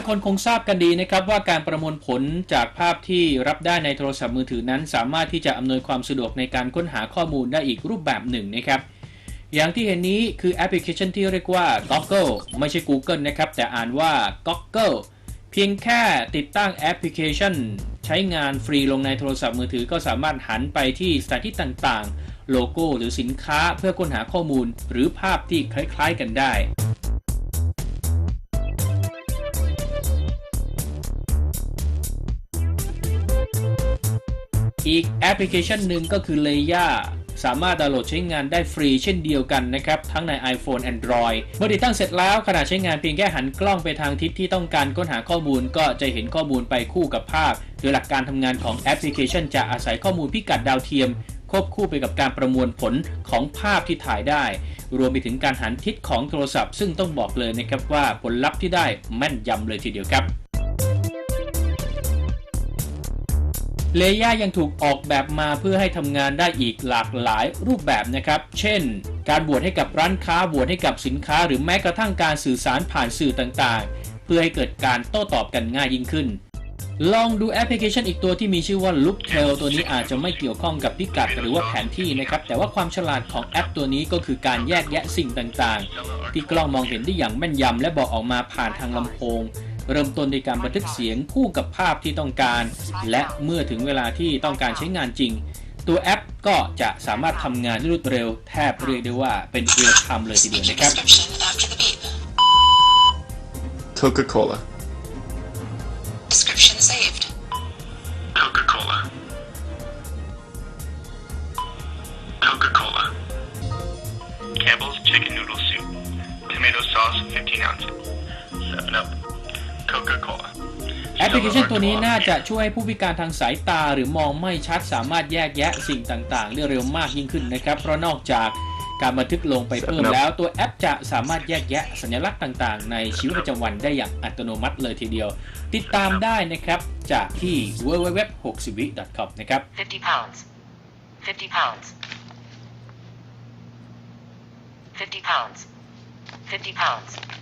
ายคนคงทราบกันดีนะครับว่าการประมวลผลจากภาพที่รับได้ในโทรศัพท์มือถือนั้น สามารถที่จะอำนวยความสะดวกในการค้นหาข้อมูลได้อีกรูปแบบหนึ่งนะครับ อย่างที่เห็นนี้คือแอปพลิเคชันที่เรียกว่า Goggle ไม่ใช่ Google นะครับ แต่อ่านว่า Goggle เพียงแค่ติดตั้งแอปพลิเคชัน ใช้งานฟรีลงในโทรศัพท์มือถือก็สามารถหันไปที่สถานที่ต่างๆ โลโก้หรือสินค้าเพื่อค้นหาข้อมูล หรือภาพที่คล้าย ๆ กันได้ อีกแอปพลิเคชันหนึ่งก็คือ Leia สามารถดาวน์โหลดใช้งานได้ฟรีเช่นเดียวกันนะครับ ทั้งใน iPhone Android เมื่อติดตั้งเสร็จแล้วขณะใช้งานเพียงแค่หันกล้องไปทางทิศที่ต้องการค้นหาข้อมูลก็จะเห็นข้อมูลไปคู่กับภาพ โดยหลักการทำงานของแอปพลิเคชันจะอาศัยข้อมูลพิกัดดาวเทียม ควบคู่ไปกับการประมวลผลของภาพที่ถ่ายได้ รวมไปถึงการหันทิศของโทรศัพท์ ซึ่งต้องบอกเลยนะครับว่าผลลัพธ์ที่ได้แม่นยำเลยทีเดียวครับ เลย่ายังถูกออกแบบมาเพื่อให้ทำงานได้อีกหลากหลายรูปแบบนะครับ เช่น การบวชให้กับร้านค้าบวชให้กับสินค้า หรือแม้กระทั่งการสื่อสารผ่านสื่อต่างๆ เพื่อให้เกิดการโต้ตอบกันง่ายยิ่งขึ้น ลองดูแอปพลิเคชันอีกตัวที่มีชื่อว่า Looktel ตัวนี้อาจจะไม่เกี่ยวข้องกับพิกัดหรือว่าแผนที่นะครับ แต่ว่าความฉลาดของแอปตัวนี้ก็คือการแยกแยะสิ่งต่างๆ ที่กล้องมองเห็นได้อย่างแม่นยำและบอกออกมาผ่านทางลำโพง เริ่มต้นในการบันทึกเสียงคู่กับภาพที่ต้องการ และเมื่อถึงเวลาที่ต้องการใช้งานจริง ตัวแอปก็จะสามารถทำงานได้รวดเร็ว แทบเรียกได้ว่าเป็นเรียลไทม์เลยทีเดียวนะครับ Coca-Cola. พลิเคชันตัวนี้น่าจะช่วยให้ผู้พิการทางสายตาหรือมองไม่ชัดสามารถแยกแยะสิ่งต่างๆ ได้เร็วมากยิ่งขึ้นนะครับ เพราะนอกจากการบันทึกลงไปเพิ่มแล้วตัวแอปจะสามารถแยกแยะสัญลักษณ์ต่างๆ ในชีวิตประจำวันได้อย่างอัตโนมัติเลยทีเดียว ติดตามได้นะครับจากที่ www.60vic.com นะครับ 50 pounds. 50 pounds. 50 pounds. 50 pounds.